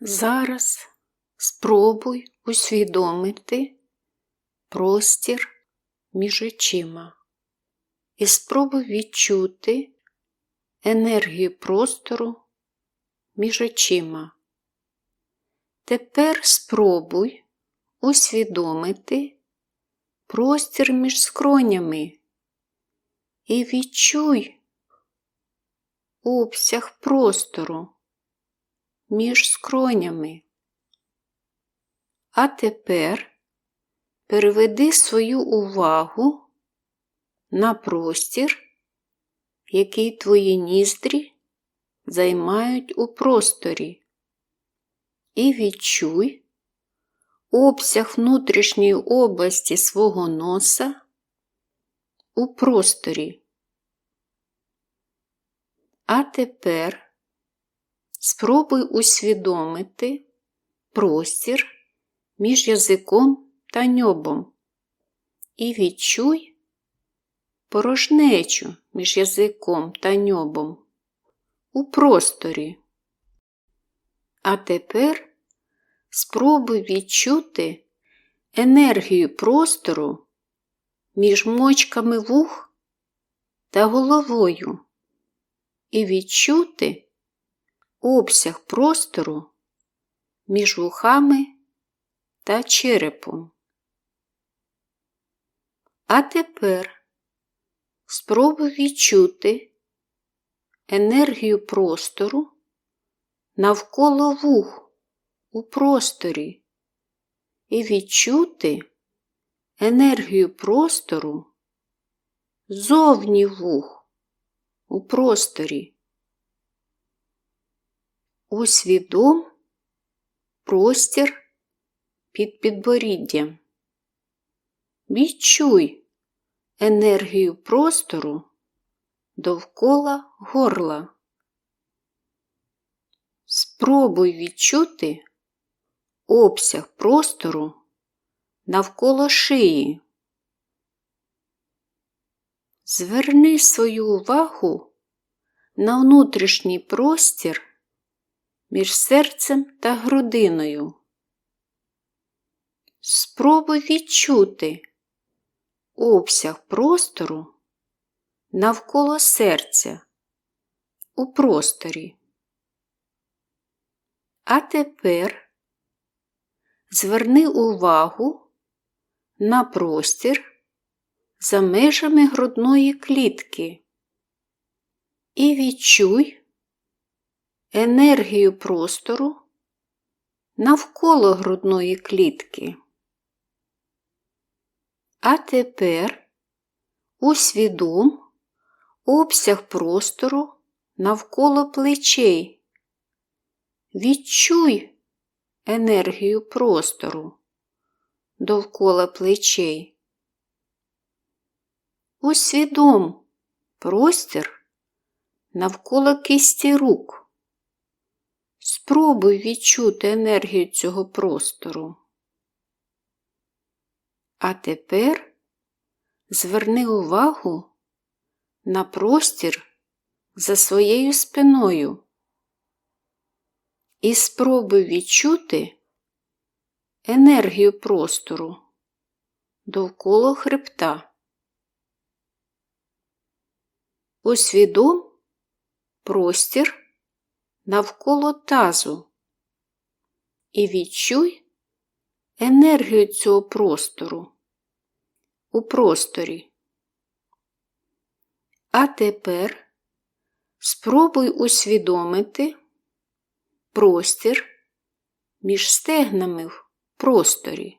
Зараз спробуй усвідомити простір між очима і спробуй відчути енергію простору між очима. Тепер спробуй усвідомити простір між скронями і відчуй обсяг простору між скронями. А тепер переведи свою увагу на простір, який твої ніздрі займають у просторі, і відчуй обсяг внутрішньої області свого носа у просторі. А тепер спробуй усвідомити простір між язиком та ньобом і відчуй порожнечу між язиком та ньобом у просторі. А тепер спробуй відчути енергію простору між мочками вух та головою і відчути обсяг простору між вухами та черепом. А тепер спробуй відчути енергію простору навколо вух у просторі і відчути енергію простору зовні вух у просторі. Усвідом простір під підборіддям. Відчуй енергію простору довкола горла. Спробуй відчути обсяг простору навколо шиї. Зверни свою увагу на внутрішній простір між серцем та грудиною. Спробуй відчути обсяг простору навколо серця у просторі. А тепер зверни увагу на простір за межами грудної клітки і відчуй енергію простору навколо грудної клітки. А тепер усвідом обсяг простору навколо плечей. Відчуй енергію простору довкола плечей. Усвідом простір навколо кисті рук. Спробуй відчути енергію цього простору. А тепер зверни увагу на простір за своєю спиною і спробуй відчути енергію простору довкола хребта. Усвідом простір навколо тазу і відчуй енергію цього простору у просторі. А тепер спробуй усвідомити простір між стегнами в просторі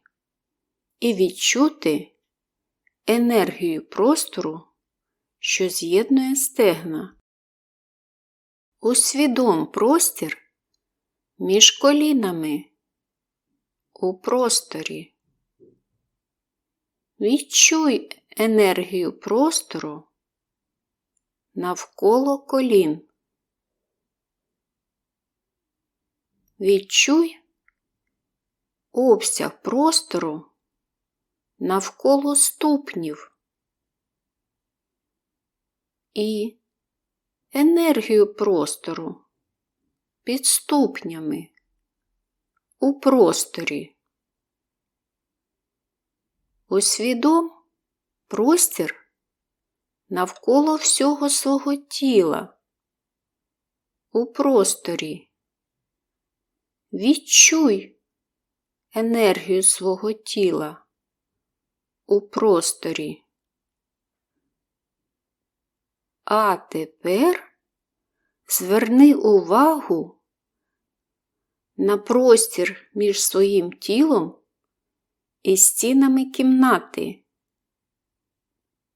і відчути енергію простору, що з'єднує стегна. Усвідом простір між колінами у просторі. Відчуй енергію простору навколо колін. Відчуй обсяг простору навколо ступнів і енергію простору під ступнями. у просторі. Усвідом простір навколо всього свого тіла у просторі. Відчуй енергію свого тіла у просторі. А тепер зверни увагу на простір між своїм тілом і стінами кімнати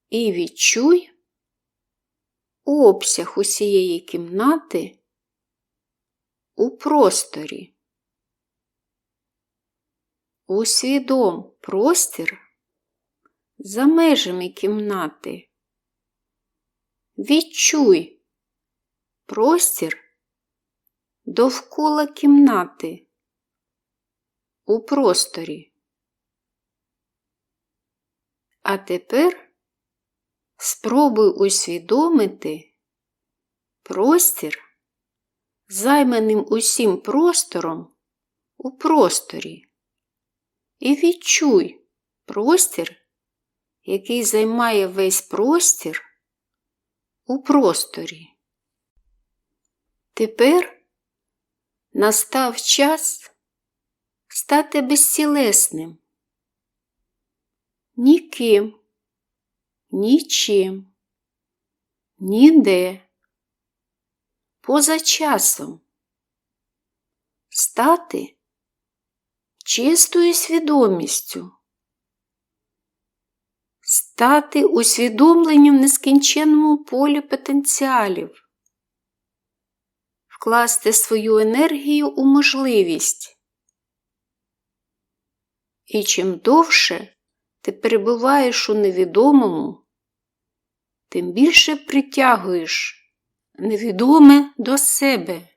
і відчуй обсяг усієї кімнати у просторі. Усвідом простір за межами кімнати. Відчуй простір довкола кімнати у просторі. А тепер спробуй усвідомити простір, займаним усім простором у просторі. І відчуй простір, який займає весь простір у просторі. Тепер настав час стати безцілесним, ніким, нічим, ніде, поза часом, стати чистою свідомістю, стати усвідомленням в нескінченному полі потенціалів, вкласти свою енергію у можливість. І чим довше ти перебуваєш у невідомому, тим більше притягуєш невідоме до себе.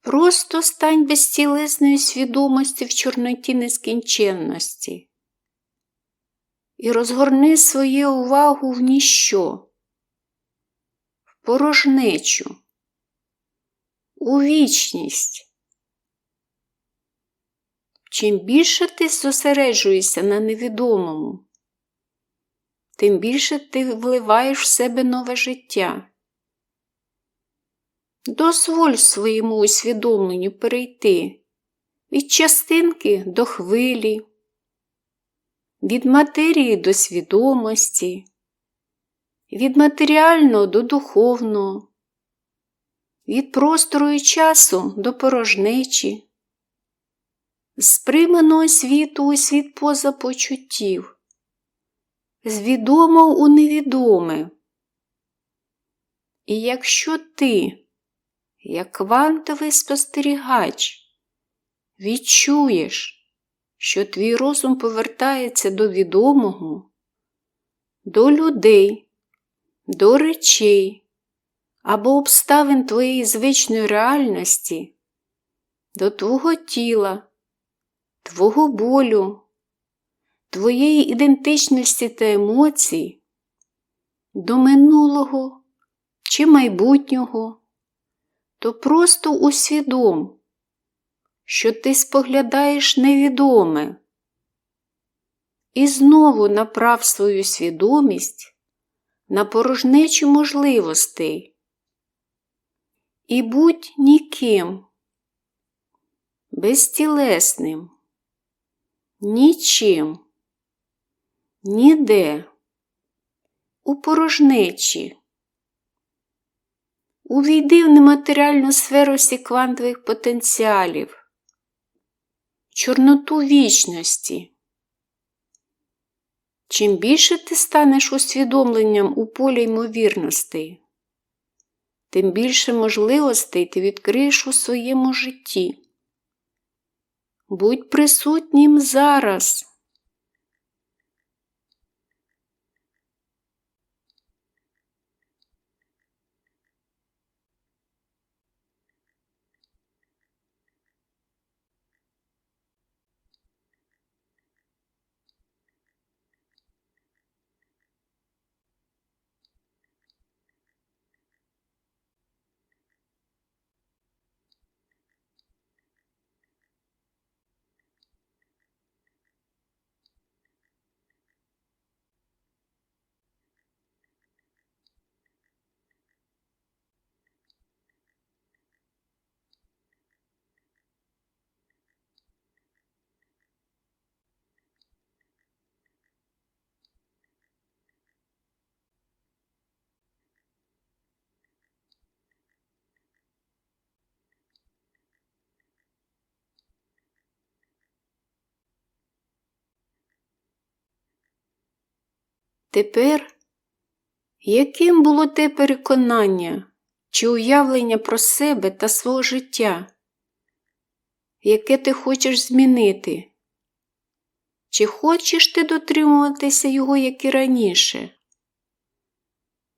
Просто стань безцілесною свідомості в чорноті нескінченності і розгорни свою увагу в ніщо, в порожнечу, у вічність. Чим більше ти зосереджуєшся на невідомому, тим більше ти вливаєш в себе нове життя. Дозволь своєму усвідомленню перейти від частинки до хвилі, від матерії до свідомості, від матеріального до духовного, від простору і часу до порожнечі, з прийменого світу у світ поза почуттів, з відомого у невідоме. І якщо ти як квантовий спостерігач, відчуєш, що твій розум повертається до відомого, до людей, до речей або обставин твоєї звичної реальності, до твого тіла, твого болю, твоєї ідентичності та емоцій, до минулого чи майбутнього. То просто усвідом, що ти споглядаєш невідоме, і знову направ свою свідомість на порожнечу можливостей. І будь ніким, безтілесним, нічим, ніде, у порожнечі. Увійди в нематеріальну сферу всіх квантових потенціалів, чорноту вічності. Чим більше ти станеш усвідомленням у полі ймовірностей, тим більше можливостей ти відкриєш у своєму житті. Будь присутнім зараз. Тепер, яким було те переконання чи уявлення про себе та свого життя, яке ти хочеш змінити? Чи хочеш ти дотримуватися його, як і раніше?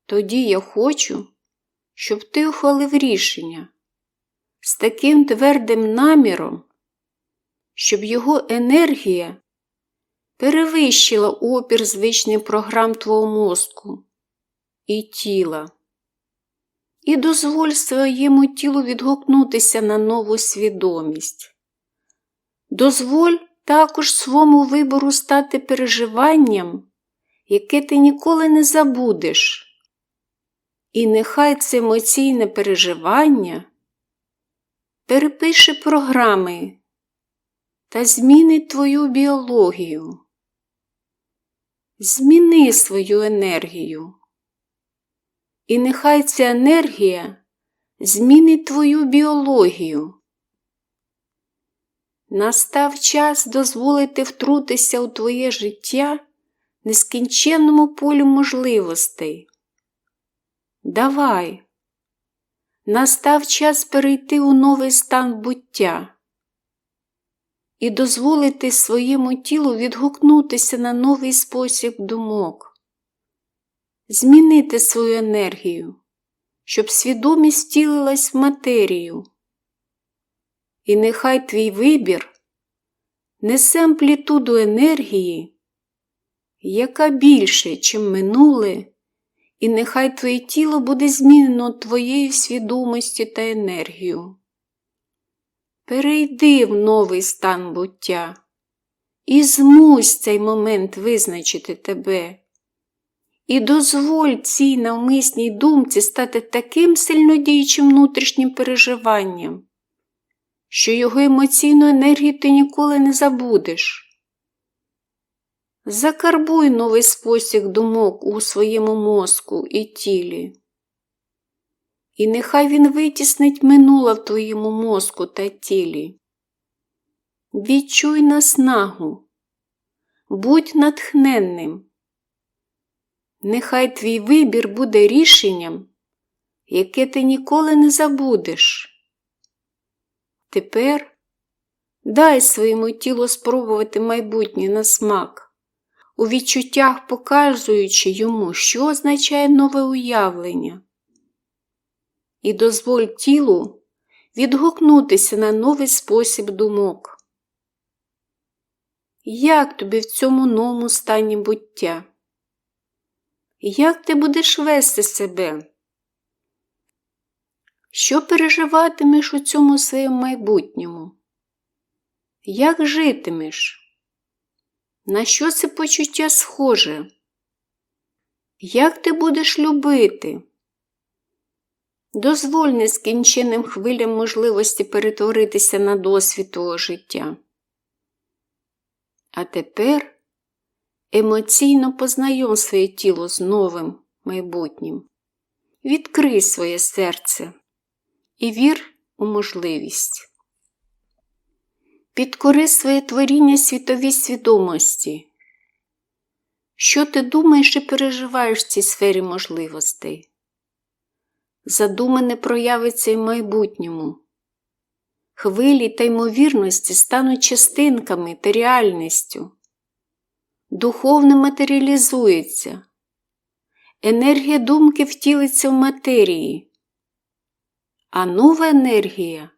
Тоді я хочу, щоб ти ухвалив рішення з таким твердим наміром, щоб його енергія перевищила опір звичних програм твого мозку і тіла. І дозволь своєму тілу відгукнутися на нову свідомість. Дозволь також своєму вибору стати переживанням, яке ти ніколи не забудеш. І нехай це емоційне переживання перепише програми та змінить твою біологію. Зміни свою енергію. І нехай ця енергія змінить твою біологію. Настав час дозволити втрутися у твоє життя нескінченному полю можливостей. Давай. Настав час перейти у новий стан буття і дозволити своєму тілу відгукнутися на новий спосіб думок, змінити свою енергію, щоб свідомість втілилась в матерію. І нехай твій вибір несе амплітуду енергії, яка більше, чим минуле, і нехай твоє тіло буде змінено твоєю свідомості та енергією. Перейди в новий стан буття і змусь цей момент визначити тебе. І дозволь цій навмисній думці стати таким сильнодіючим внутрішнім переживанням, що його емоційну енергію ти ніколи не забудеш. Закарбуй новий спосіб думок у своєму мозку і тілі. І нехай він витіснить минуле в твоєму мозку та тілі. Відчуй наснагу, будь натхненним. Нехай твій вибір буде рішенням, яке ти ніколи не забудеш. Тепер дай своєму тілу спробувати майбутнє на смак, у відчуттях показуючи йому, що означає нове уявлення і дозволь тілу відгукнутися на новий спосіб думок. Як тобі в цьому новому стані буття? Як ти будеш вести себе? Що переживатимеш у цьому своєму майбутньому? Як житимеш? На що це почуття схоже? Як ти будеш любити? Дозволь нескінченним хвилям можливості перетворитися на досвід твого життя. А тепер емоційно познайом своє тіло з новим майбутнім. Відкрий своє серце і вір у можливість. Підкори своє творіння світовій свідомості. Що ти думаєш і переживаєш в цій сфері можливостей? Задумане проявиться і в майбутньому. Хвилі та ймовірності стануть частинками та реальністю. Духовне матеріалізується, енергія думки втілиться в матерії, а нова енергія,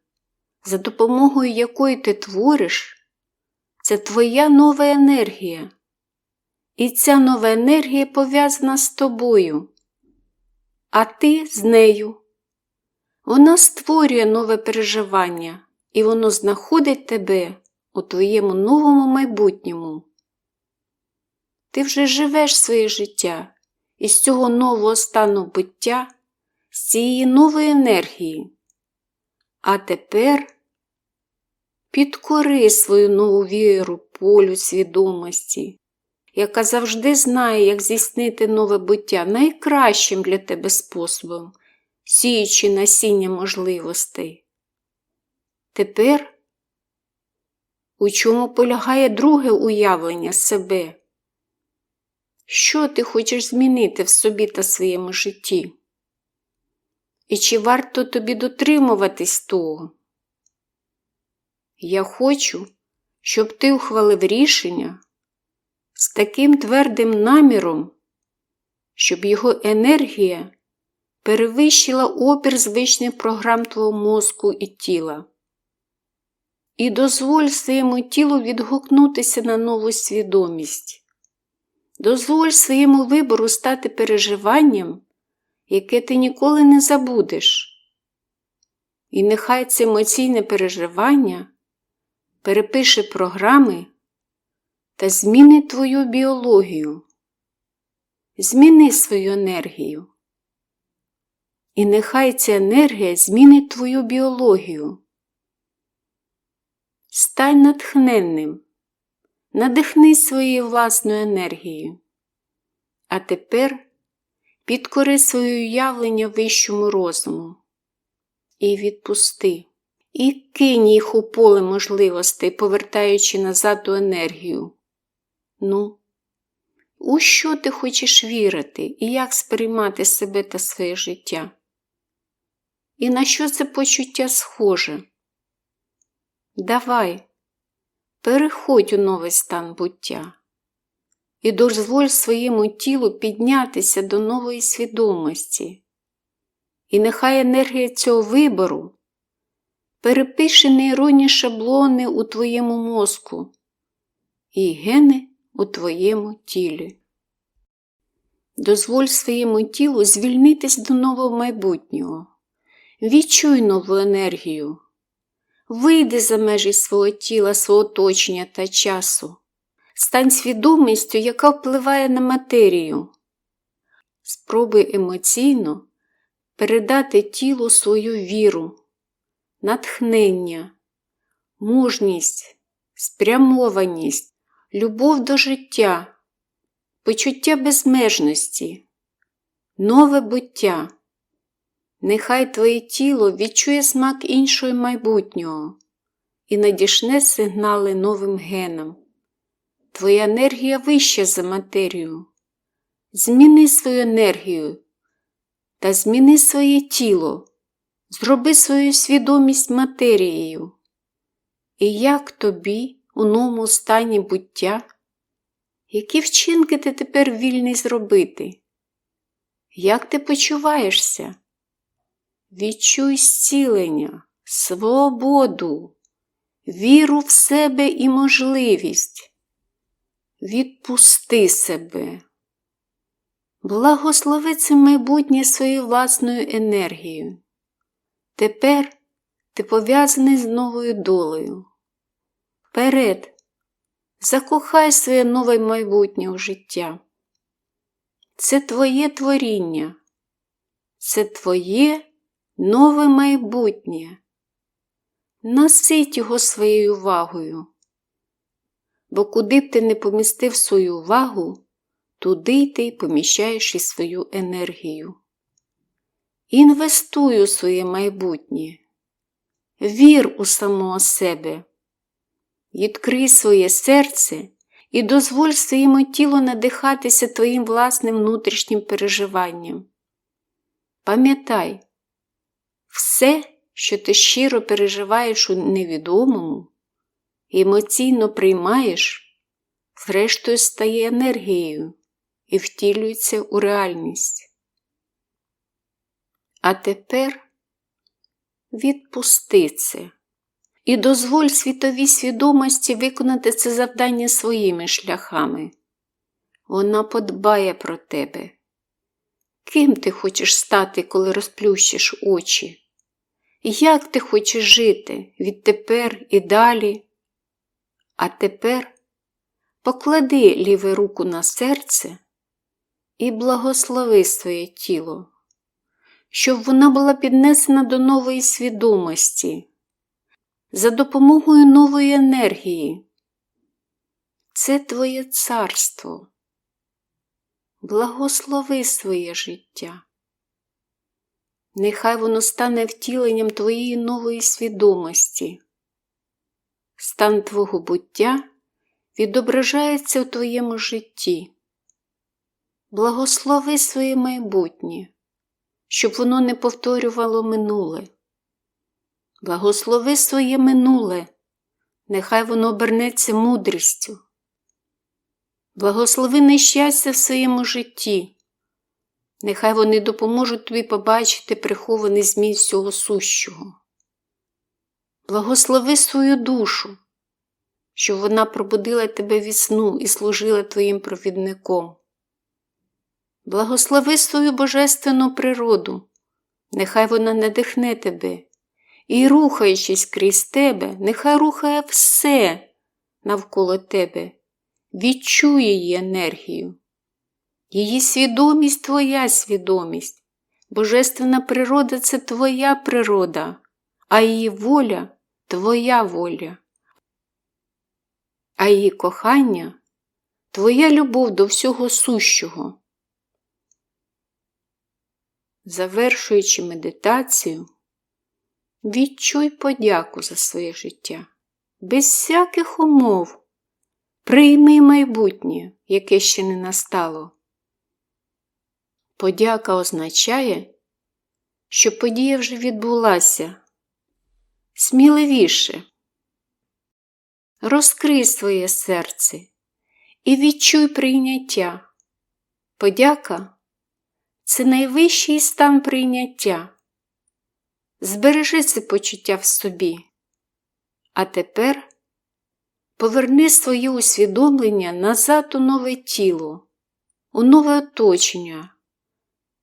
за допомогою якої ти твориш, це твоя нова енергія. І ця нова енергія пов'язана з тобою а ти з нею. Вона створює нове переживання, і воно знаходить тебе у твоєму новому майбутньому. Ти вже живеш своє життя із цього нового стану буття, з цієї нової енергії. А тепер підкори свою нову віру полю свідомості, яка завжди знає, як здійснити нове буття найкращим для тебе способом, сіючи насіння можливостей. Тепер, у чому полягає друге уявлення себе? що ти хочеш змінити в собі та своєму житті? І чи варто тобі дотримуватись того? Я хочу, щоб ти ухвалив рішення з таким твердим наміром, щоб його енергія перевищила опір звичних програм твого мозку і тіла. І дозволь своєму тілу відгукнутися на нову свідомість. Дозволь своєму вибору стати переживанням, яке ти ніколи не забудеш. І нехай це емоційне переживання перепише програми та змінить твою біологію. Зміни свою енергію. І нехай ця енергія змінить твою біологію. Стань натхненним, надихнись своєю власною енергією. А тепер підкори своє уявлення вищому розуму і відпусти, і кинь їх у поле можливостей, повертаючи назад ту енергію. Ну, у що ти хочеш вірити і як сприймати себе та своє життя? І на що це почуття схоже? Давай, переходь у новий стан буття і дозволь своєму тілу піднятися до нової свідомості. І нехай енергія цього вибору перепише нейронні шаблони у твоєму мозку і гени у твоєму тілі. Дозволь своєму тілу звільнитись до нового майбутнього. Відчуй нову енергію. Вийди за межі свого тіла, свого оточення та часу. Стань свідомістю, яка впливає на матерію. Спробуй емоційно передати тілу свою віру, натхнення, мужність, спрямованість, любов до життя, почуття безмежності, нове буття. Нехай твоє тіло відчує смак іншого майбутнього і надішне сигнали новим генам. Твоя енергія вища за матерію. Зміни свою енергію та зміни своє тіло, зроби свою свідомість матерією. І як тобі у новому стані буття, які вчинки ти тепер вільний зробити? Як ти почуваєшся? Відчуй зцілення, свободу, віру в себе і можливість. Відпусти себе. Благослови це майбутнє своєю власною енергією. Тепер ти пов'язаний з новою долею. Вперед, закохай своє нове майбутнє у життя. Це твоє творіння, це твоє нове майбутнє. Насить його своєю увагою. Бо куди б ти не помістив свою увагу, туди й ти поміщаєш і свою енергію. Інвестуй у своє майбутнє, вір у самого себе, відкрий своє серце і дозволь своєму тілу надихатися твоїм власним внутрішнім переживанням. Пам'ятай, все, що ти щиро переживаєш у невідомому, емоційно приймаєш, зрештою стає енергією і втілюється у реальність. А тепер відпусти це і дозволь світовій свідомості виконати це завдання своїми шляхами. Вона подбає про тебе. Ким ти хочеш стати, коли розплющиш очі? Як ти хочеш жити відтепер і далі? А тепер поклади ліву руку на серце і благослови своє тіло, щоб вона була піднесена до нової свідомості, за допомогою нової енергії. Це твоє царство. Благослови своє життя. Нехай воно стане втіленням твоєї нової свідомості. Стан твого буття відображається у твоєму житті. Благослови своє майбутнє, щоб воно не повторювало минуле. Благослови своє минуле, нехай воно обернеться мудрістю. Благослови нещастя в своєму житті, нехай вони допоможуть тобі побачити прихований зміст всього сущого. Благослови свою душу, щоб вона пробудила тебе від сну і служила твоїм провідником. Благослови свою божественну природу, нехай вона надихне тебе, і, рухаючись крізь тебе, нехай рухає все навколо тебе, відчує її енергію. Її свідомість твоя свідомість, божественна природа це твоя природа, а її воля твоя воля, а її кохання твоя любов до всього сущого. Завершуючи медитацію, відчуй подяку за своє життя, без всяких умов. Прийми майбутнє, яке ще не настало. Подяка означає, що подія вже відбулася. Сміливіше. Розкрий своє серце і відчуй прийняття. Подяка це найвищий стан прийняття. Збережи це почуття в собі. А тепер поверни своє усвідомлення назад у нове тіло, у нове оточення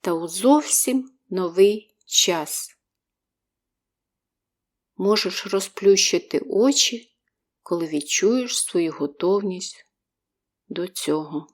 та у зовсім новий час. Можеш розплющити очі, коли відчуєш свою готовність до цього.